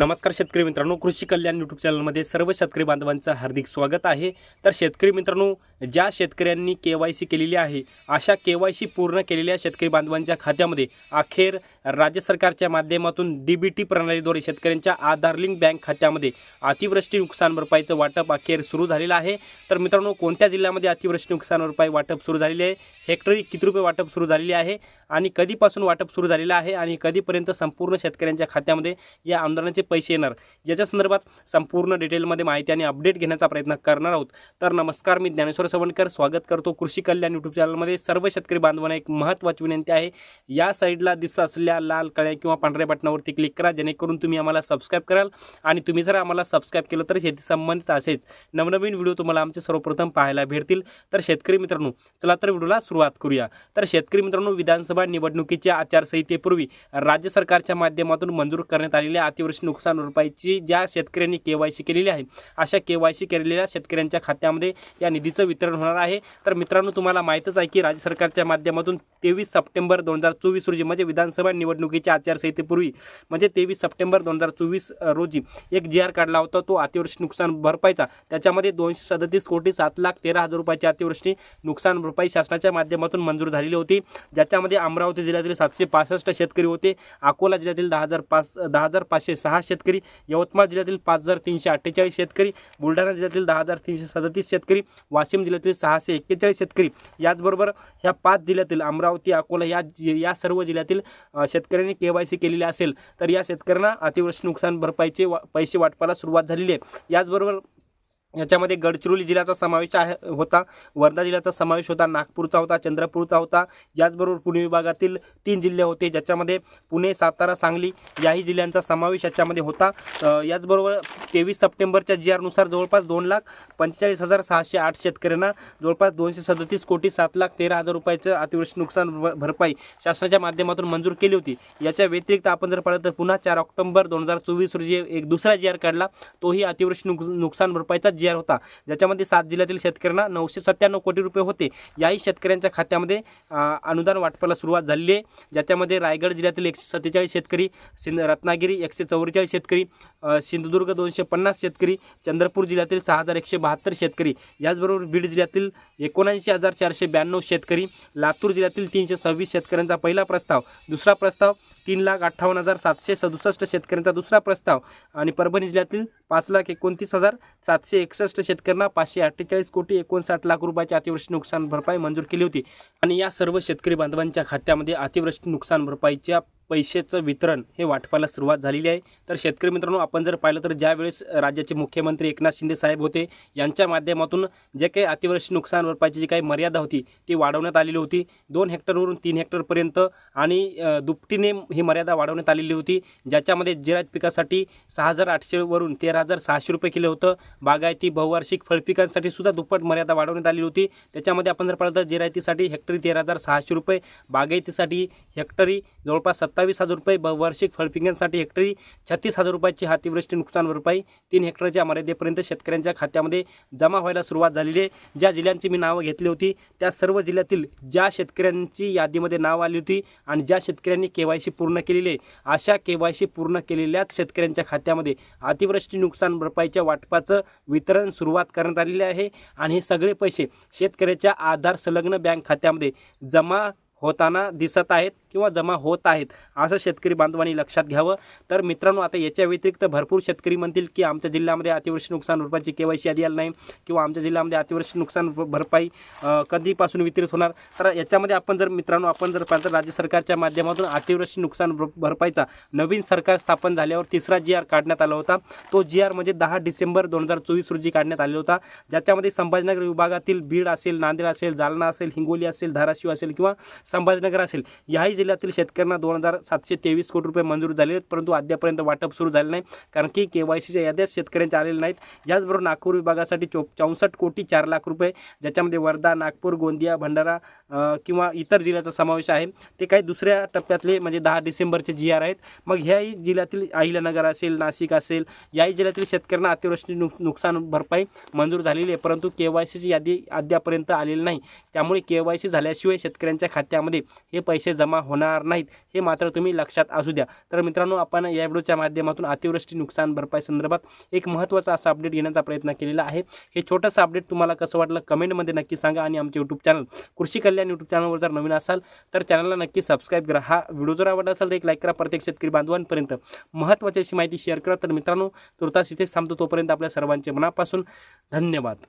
नमस्कार शेतकरी मित्रांनो कृषी कल्याण यूट्यूब चॅनलमध्ये सर्व शेतकरी बांधवांचं हार्दिक स्वागत आहे. तर शेतकरी मित्रांनो ज्या शेतकऱ्यांनी के वाय सी केलेली आहे अशा के वाय सी पूर्ण केलेल्या शेतकरी बांधवांच्या खात्यामध्ये अखेर राज्य सरकारच्या माध्यमातून डी बी टी प्रणालीद्वारे शेतकऱ्यांच्या आधार लिंक बँक खात्यामध्ये अतिवृष्टी नुकसान भरपाईचं वाटप अखेर सुरू झालेलं आहे. तर मित्रांनो कोणत्या जिल्ह्यामध्ये अतिवृष्टी नुकसान भरपाई वाटप सुरू झालेली आहे? हेक्टरी किती रुपये वाटप सुरू झालेली आहे? आणि कधीपासून वाटप सुरू झालेलं आहे? आणि कधीपर्यंत संपूर्ण शेतकऱ्यांच्या खात्यामध्ये या आमदारांचे पैसे येणार. याच्या संदर्भात संपूर्ण डिटेलमध्ये माहिती आणि अपडेट घेण्याचा प्रयत्न करणार आहोत. तर नमस्कार मी ज्ञानेश्वर सवणकर स्वागत करतो कृषी कल्याण यूट्यूब चॅनलमध्ये सर्व शेतकरी बांधवांना एक महत्त्वाची विनंती आहे. या साईडला दिसत असलेल्या लाल कळ्या किंवा पांढऱ्या बटनावरती क्लिक करा जेणेकरून तुम्ही आम्हाला सबस्क्राईब कराल आणि तुम्ही जर आम्हाला सबस्क्राईब केलं तर शेती संबंधित असेच नवनवीन व्हिडिओ तुम्हाला आमचे सर्वप्रथम पाहायला भेटतील. तर शेतकरी मित्रांनो चला तर व्हिडिओला सुरुवात करूया. तर शेतकरी मित्रांनो विधानसभा निवडणुकीच्या आचारसंहितेपूर्वी राज्य सरकारच्या माध्यमातून मंजूर करण्यात आलेल्या अतिवृष्टी नुकसान भरपाईची ज्या शेतकऱ्यांनी के वाय सी केलेली आहे अशा के वाय सी केलेल्या शेतकऱ्यांच्या खात्यामध्ये या निधीचं वितरण होणार आहे. तर मित्रांनो तुम्हाला माहीतच आहे की राज्य सरकारच्या माध्यमातून तेवीस सप्टेंबर दोन हजार चोवीस रोजी म्हणजे विधानसभा निवडणुकीच्या आचारसंहितेपूर्वी म्हणजे तेवीस सप्टेंबर दोन हजार चोवीस रोजी एक जी आर काढला होता तो अतिवृष्टी नुकसान भरपाईचा. त्याच्यामध्ये दोनशे सदतीस कोटी सात लाख तेरा हजार रुपयाची अतिवृष्टी नुकसान भरपाई शासनाच्या माध्यमातून मंजूर झालेली होती. ज्याच्यामध्ये अमरावती जिल्ह्यातील सातशे पासष्ट शेतकरी होते अकोला जिल्ह्यातील दहा हजार पाच दहा हजार पाचशे सहा शेतकरी यवतमाळ जिल्ह्यातील पाच हजार तीनशे अठ्ठेचाळीस शेतकरी बुलढाणा जिल्ह्यातील दहा हजार तीनशे सदतीस शेतकरी वाशिम जिल्ह्यातील सहाशे एक्केचाळीस शेतकरी. याचबरोबर ह्या पाच जिल्ह्यातील अमरावती अकोला या जि या सर्व जिल्ह्यातील शेतकऱ्यांनी के वाय सी केलेली असेल तर या शेतकऱ्यांना अतिवृष्टी नुकसान भरपाईचे वा पैसे वाटपाला सुरुवात झालेली आहे. याचबरोबर याच्यामध्ये गडचिरोली जिल्ह्याचा समावेश आहे होता. वर्धा जिल्ह्याचा समावेश होता नागपूरचा होता चंद्रपूरचा होता. याचबरोबर पुणे विभागातील तीन जिल्हे होते ज्याच्यामध्ये पुणे सातारा सांगली याही जिल्ह्यांचा समावेश याच्यामध्ये होता. याचबरोबर तेवीस सप्टेंबरच्या जी आरनुसार जवळपास दोन लाख पंचेचाळीस हजार सहाशे आठ शेतकऱ्यांना जवळपास दोनशे सदतीस कोटी सात लाख तेरा हजार रुपयाचं अतिवृष्टी नुकसान भरपाई शासनाच्या माध्यमातून मंजूर केली होती. याच्या व्यतिरिक्त आपण जर पाहिलं तर पुन्हा चार ऑक्टोबर दोन हजार चोवीस रोजी एक दुसरा जी आर काढला. तोही अतिवृष्टी नुक नुकसान भरपाईचा जी आर होता. ज्याच्यामध्ये सात जिल्ह्यातील शेतकऱ्यांना नऊशे सत्त्याण्णव कोटी रुपये होते. याही शेतकऱ्यांच्या खात्यामध्ये अनुदान वाटपाला सुरुवात झालेली आहे. ज्याच्यामध्ये रायगड जिल्ह्यातील एकशे सत्तेचाळीस शेतकरी सिंध रत्नागिरी एकशे चौवेचाळीस शेतकरी सिंधुदुर्ग दोनशे पन्नास शेतकरी चंद्रपूर जिल्ह्यातील सहा हजार एकशे बहात्तर शेतकरी याचबरोबर बीड जिल्ह्यातील एकोणऐंशी हजार चारशे ब्याण्णव शेतकरी लातूर जिल्ह्यातील तीनशे सव्वीस शेतकऱ्यांचा पहिला प्रस्ताव दुसरा प्रस्ताव तीन लाख अठ्ठावन्न हजार सातशे सदुसष्ट शेतकऱ्यांचा दुसरा प्रस्ताव आणि परभणी जिल्ह्यातील पाच लाख एकोणतीस हजार सातशे एकसष्ट शेतकऱ्यांना पाचशे अठ्ठेचाळीस कोटी एकोणसाठ लाख रुपयाची अतिवृष्टी नुकसान भरपाई मंजूर केली होती. आणि या सर्व शेतकरी बांधवांच्या खात्यामध्ये अतिवृष्टी नुकसान भरपाईच्या पैशाचं वितरण हे वाटपाला सुरुवात झालेली आहे. तर शेतकरी मित्रांनो आपण जर पाहिलं तर ज्यावेळेस राज्याचे मुख्यमंत्री एकनाथ शिंदे साहेब होते यांच्या माध्यमातून जे काही अतिवृष्टी नुकसान भरपाईची जी काही मर्यादा होती ती वाढवण्यात आलेली होती. दोन हेक्टरवरून तीन हेक्टरपर्यंत आणि दुपटीने ही मर्यादा वाढवण्यात आलेली होती ज्याच्यामध्ये जिरायत पिकासाठी सहा हजार आठशेवरून तेरा हजार सहाशे रुपये केलं होतं. बागायती बहुवार्षिक फळपिकांसाठी सुद्धा दुप्पट मर्यादा वाढवण्यात आलेली होती. त्याच्यामध्ये आपण जर पाहिलं तर जिरायतीसाठी हेक्टरी तेरा हजार सहाशे रुपये बागायतीसाठी हेक्टरी जवळपास सत्तावीस हजार रुपये वार्षिक फळपिकांसाठी हेक्टरी छत्तीस हजार रुपयाची अतिवृष्टी नुकसान भरपाई तीन हेक्टरच्या मर्यादेपर्यंत शेतकऱ्यांच्या खात्यामध्ये जमा व्हायला सुरुवात झालेली आहे. ज्या जिल्ह्यांची मी नावं घेतली होती त्या सर्व जिल्ह्यातील ज्या शेतकऱ्यांची यादीमध्ये नाव आली होती आणि ज्या शेतकऱ्यांनी के वाय सी पूर्ण केलेली आहे अशा के वाय सी पूर्ण केलेल्याच शेतकऱ्यांच्या खात्यामध्ये अतिवृष्टी नुकसान भरपाईच्या वाटपाचं वितरण सुरुवात करण्यात आलेले आहे आणि हे सगळे पैसे शेतकऱ्याच्या आधार संलग्न बँक खात्यामध्ये जमा होताना दिसत आहेत. किंवा जमा होत आहेत असं शेतकरी बांधवांनी लक्षात घ्यावं. तर मित्रांनो आता याच्या व्यतिरिक्त भरपूर शेतकरी म्हणतील की आमच्या जिल्ह्यामध्ये अतिवृष्टी नुकसान भरपाईची केवायसी यादी आधी आली नाही किंवा आमच्या जिल्ह्यामध्ये अतिवृष्टी नुकसान भरपाई कधीपासून वितरित होणार? तर याच्यामध्ये आपण जर मित्रांनो आपण जर पाहिलं तर राज्य सरकारच्या माध्यमातून अतिवृष्टी नुकसान भरपाईचा नवीन सरकार स्थापन झाल्यावर तिसरा जी आर काढण्यात आला होता. तो जी आर म्हणजे दहा डिसेंबर दोन हजार चोवीस रोजी काढण्यात आलेला होता. ज्याच्यामध्ये संभाजीनगर विभागातील बीड असेल नांदेड असेल जालना असेल हिंगोली असेल धाराशिव असेल किंवा संभाजीनगर असेल याही जिल्ह्यातील शेतकऱ्यांना दोन हजार सातशे तेवीस कोटी रुपये मंजूर झाले आहेत परंतु अद्यापर्यंत वाटप सुरू झाले नाही कारण की के वाय सीच्या याद्याच शेतकऱ्यांच्या आलेल्या नाहीत. याचबरोबर नागपूर विभागासाठी चौ चौसष्ट कोटी चार लाख रुपये ज्याच्यामध्ये वर्धा नागपूर गोंदिया भंडारा किंवा इतर जिल्ह्याचा समावेश आहे. ते काही दुसऱ्या टप्प्यातले म्हणजे दहा डिसेंबरचे जी आर आहेत. मग ह्याही जिल्ह्यातील अहिल्यानगर असेल नाशिक असेल याही जिल्ह्यातील शेतकऱ्यांना अतिवृष्टी नुक नुकसान भरपाई मंजूर झालेली आहे परंतु के वाय सीची यादी अद्यापर्यंत आलेली नाही. त्यामुळे के वाय सी झाल्याशिवाय शेतकऱ्यांच्या खात्यामध्ये हे पैसे जमा होणार होणार नाहीत हे मात्र तुम्ही लक्षात असू द्या. तर मित्रांनो आपण या व्हिडिओच्या माध्यमातून अतिवृष्टी नुकसान भरपाई संदर्भात एक महत्त्वाचा असा अपडेट घेण्याचा प्रयत्न केलेला आहे. हे छोटंसं अपडेट तुम्हाला कसं वाटलं कमेंटमध्ये नक्की सांगा आणि आमचे यूट्यूब चॅनल कृषी कल्याण यूट्यूब चॅनलवर जर नवीन असाल तर चॅनलला नक्की सबस्क्राईब करा. हा व्हिडिओ जर आवडला असेल तर एक लाईक करा. प्रत्येक शेतकरी बांधवांपर्यंत महत्त्वाची अशी माहिती शेअर करा. तर मित्रांनो तुर्तास इथेच थांबतो. तोपर्यंत आपल्या सर्वांचे मनापासून धन्यवाद.